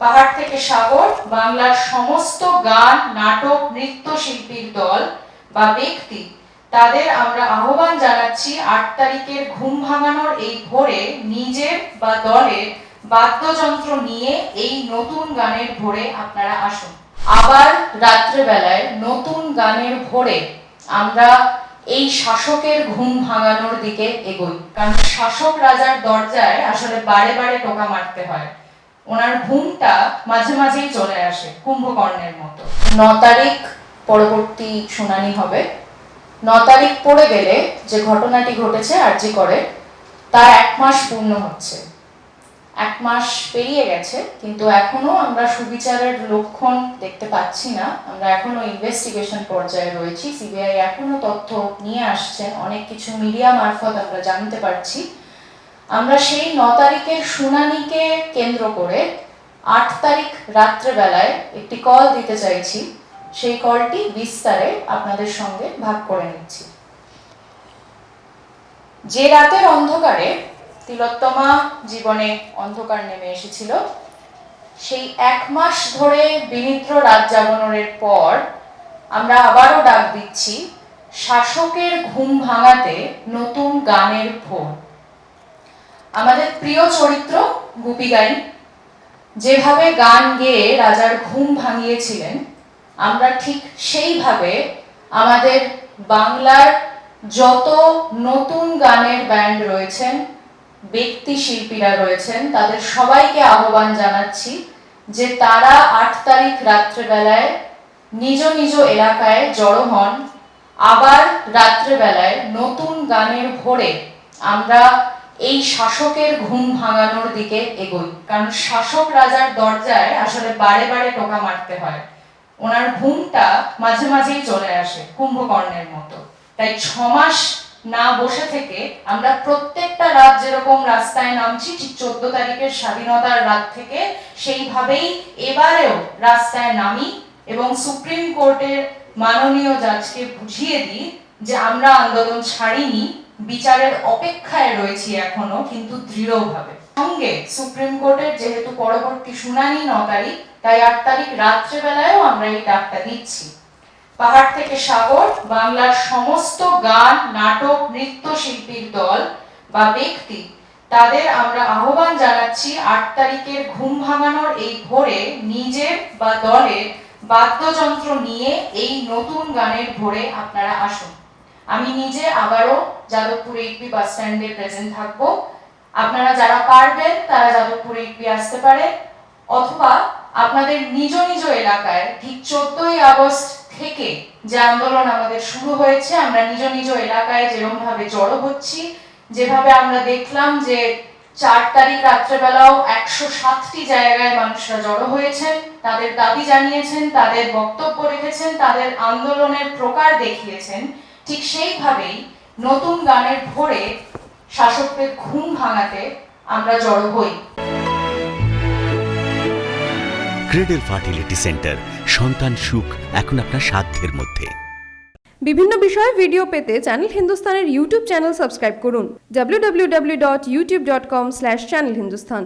পাহাড় থেকে সাগর, বাংলার সমস্ত গান, নাটক, নৃত্য শিল্পীর দল বা ব্যক্তি, তাদের আমরা আহ্বান জানাচ্ছি আট তারিখের ঘুম ভাঙানোর এই ভোরে নিজের বা দলের বাদ্যযন্ত্র নিয়ে এই নতুন গানের ভোরে আপনারা আসুন। আবার রাত্রেবেলায় নতুন গানের ভোরে আমরা এই শাসকের ঘুম ভাঙানোর দিকে এগোই। কারণ শাসক রাজার দরজায় আসলে বারে বারে টোকা মারতে হয়। ওনার ঘুমটা মাঝে মাঝেই চলে আসে, কুম্ভকর্ণের মতো। ন তারিখ পরবর্তী শুনানি হবে। ন তারিখ পড়ে গেলে যে ঘটনাটি ঘটেছে আরজি করে, তার এক মাস পূর্ণ হচ্ছে। এক মাস পেরিয়ে গেছে, কিন্তু এখনও আমরা সুবিচারের লক্ষণ দেখতে পাচ্ছি না। আমরা এখনও ইনভেস্টিগেশন পর্যায়ে রয়েছি। সিবিআই এখনও তথ্য নিয়ে আসছেন অনেক কিছু মিডিয়া মারফত আমরা জানতে পারছি। আমরা সেই ন তারিখের শুনানিকে কেন্দ্র করে আট তারিখ রাত্রেবেলায় একটি কল দিতে চাইছি। সেই কলটি বিস্তারে আপনাদের সঙ্গে ভাগ করে নিচ্ছি। যে রাতের অন্ধকারে তিলোত্তমা জীবনে অন্ধকার নেমে এসেছিল, সেই এক মাস ধরে বিনিদ্র রাত জাগরণের পর আমরা আবারও ডাক দিচ্ছি, শাসকের ঘুম ভাঙাতে নতুন গানের ভোর। আমাদের প্রিয় চরিত্র গুপি গাইন। যেভাবে গান গেয়ে রাজার ঘুম ভাঙিয়েছিলেন, আমরা ঠিক সেইভাবে আমাদের বাংলার যত নতুন গানের ব্যান্ড রয়েছেন, ব্যক্তি শিল্পীরা রয়েছেন, তাদের সবাইকে আহ্বান জানাচ্ছি যে তারা আট তারিখ রাত্রেবেলায় নিজ নিজ এলাকায় জড়ো হন। আবার রাত্রেবেলায় নতুন গানের ভোরে আমরা এই শাসকের ঘুম ভাঙানোর দিকে এগোই। কারণ শাসক রাজার দরজায় আসলে বারে বারে টোকা মারতে হয়। ওনার ঘুমটা মাঝে মাঝেই চলে আসে কুম্ভকর্ণের মতো। তাই ছ মাস না বসে থেকে আমরা প্রত্যেকটা রাত যেরকম রাস্তায় নামছি, ঠিক চোদ্দ তারিখের স্বাধীনতার রাত থেকে সেইভাবেই এবারেও রাস্তায় নামি এবং সুপ্রিম কোর্টের মাননীয় জাজকে বুঝিয়ে দিই যে আমরা আন্দোলন ছাড়িনি বিচারের অপেক্ষায় রয়েছি এখনও, কিন্তু দৃঢ়ভাবে। সঙ্গে সুপ্রিম কোর্টের যেহেতু পরবর্তী শুনানি ন তারিখ, তাই আট তারিখ রাত্রেবেলায়ও আমরা এই ডাকটা দিচ্ছি। পাহাড় থেকে সাগর, বাংলার সমস্ত গান, নাটক নৃত্য শিল্পীর দল বা ব্যক্তি, তাদের আমরা আহ্বান জানাচ্ছি আট তারিখের ঘুম ভাঙানোর এই ভোরে নিজের বা দলের বাদ্যযন্ত্র নিয়ে এই নতুন গানের ভোরে আপনারা আসুন। আমি নিজে আবারও যাদবপুর এইটবি বাস স্ট্যান্ডে প্রেজেন্ট থাকব। আপনারা যারা পারবেন, তারা যাদবপুর এইটবি আসতে পারে। অথবা আপনাদের নিজ নিজ এলাকায় ঠিক চোদ্দই আগস্ট থেকে যে আন্দোলন আমাদের শুরু হয়েছে, আমরা নিজ নিজ এলাকায় যেরকম ভাবে জড়ো হচ্ছি, যেভাবে আমরা দেখলাম যে চার তারিখ রাত্রেবেলাও একশো সাতটি জায়গায় মানুষরা জড়ো হয়েছেন, তাদের দাবি জানিয়েছেন, তাদের বক্তব্য রেখেছেন, তাদের আন্দোলনের প্রকার দেখিয়েছেন। ঠিক সেইভাবেই নতুন গানের ভোরে শাসকদের ঘুম ভাঙাতে আমরা জড়ো হই। ক্রেডেল ফার্টিলিটি সেন্টার সন্তান সুখ এখন আপনার সাধ্যের মধ্যে। বিভিন্ন বিষয়ে ভিডিও পেতে চ্যানেল হিন্দুস্তানের ইউটিউব চ্যানেল সাবস্ক্রাইব করুন www.youtube.com/channelhindustan